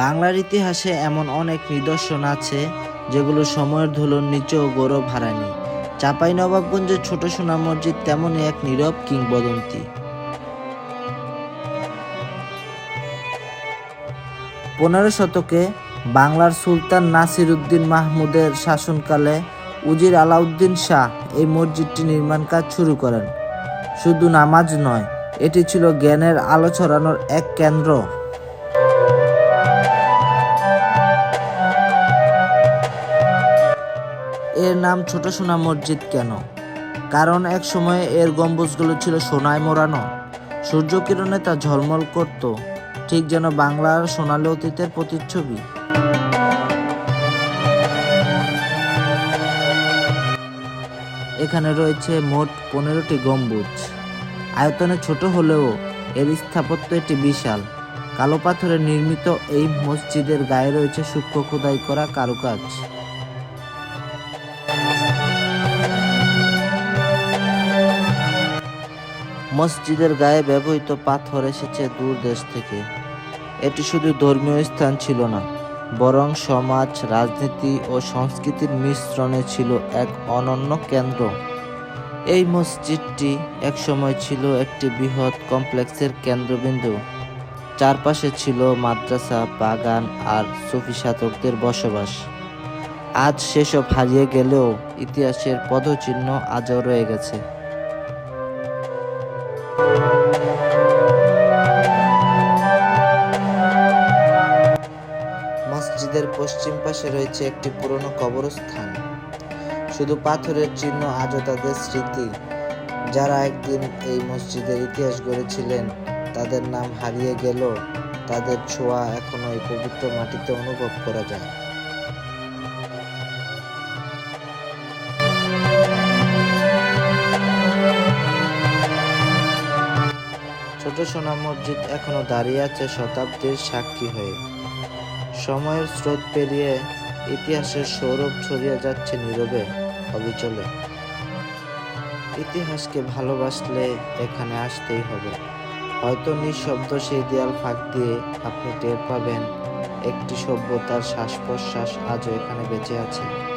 বাংলার ইতিহাসে এমন অনেক নিদর্শন আছে, যেগুলো সময়ের ধুলোর নিচেও গৌরব হারায়নি। চাপাই নবাবগঞ্জের ছোট সোনা মসজিদ তেমনই এক নীরব কিংবদন্তি। পনেরো শতকে বাংলার সুলতান নাসির উদ্দিন মাহমুদের শাসনকালে উজির আলাউদ্দিন শাহ এই মসজিদটি নির্মাণ কাজ শুরু করেন। শুধু নামাজ নয়, এটি ছিল জ্ঞানের আলো ছড়ানোর এক কেন্দ্র। নাম ছোট সোনা মসজিদ কেন? কারণ এক সময়ে এর গম্বুজগুলো ছিল সোনায় মোড়ানো। সূর্যকিরণে তা ঝলমল করত, ঠিক যেন বাংলার সোনালী অতীতের প্রতিচ্ছবি। এখানে রয়েছে মোট পনেরোটি গম্বুজ। আয়তনে ছোট হলেও এর স্থাপত্য এটি বিশাল। কালো পাথরে নির্মিত এই মসজিদের গায়ে রয়েছে সূক্ষ্ম খোদাই করা কারুকাজ। মসজিদের গায়ে ব্যবহৃত পাথর এসেছে দূর দেশ থেকে। এটি শুধু ধর্মীয় স্থান ছিল না, বরং সমাজ, রাজনীতি ও সংস্কৃতির মিশ্রণে ছিল এক অনন্য কেন্দ্র। এই মসজিদটি একসময় ছিল একটি বৃহৎ কমপ্লেক্সের কেন্দ্রবিন্দু। চারপাশে ছিল মাদ্রাসা, বাগান আর সুফি সাধকদের বসবাস। আজ সেসব হারিয়ে গেলেও ইতিহাসের পদচিহ্ন আজও রয়ে গেছে। মসজিদের পশ্চিম পাশে রয়েছে একটি পুরনো কবরস্থান। শুধু পাথরের চিহ্ন আজও তাদের স্মৃতি। যারা একদিন এই মসজিদের ইতিহাস গড়েছিলেন, তাদের নাম হারিয়ে গেল তাদের ছোঁয়া এখনও এই পবিত্র মাটিতে অনুভব করা যায়। সোনা মসজিদ এখনও দাঁড়িয়ে আছে শতাব্দীর সাক্ষী হয়ে। সময়ের স্রোত পেরিয়ে ইতিহাসের সৌরভ ছড়িয়ে যাচ্ছে নীরবে অবিচলে। ইতিহাসকে ভালোবাসলে এখানে আসতেই হবে। হয়তো নিঃশব্দ সেই দেয়াল ফাঁক দিয়ে আপনি টের পাবেন, একটি সভ্যতার শ্বাস প্রশ্বাস আজও এখানে বেঁচে আছে।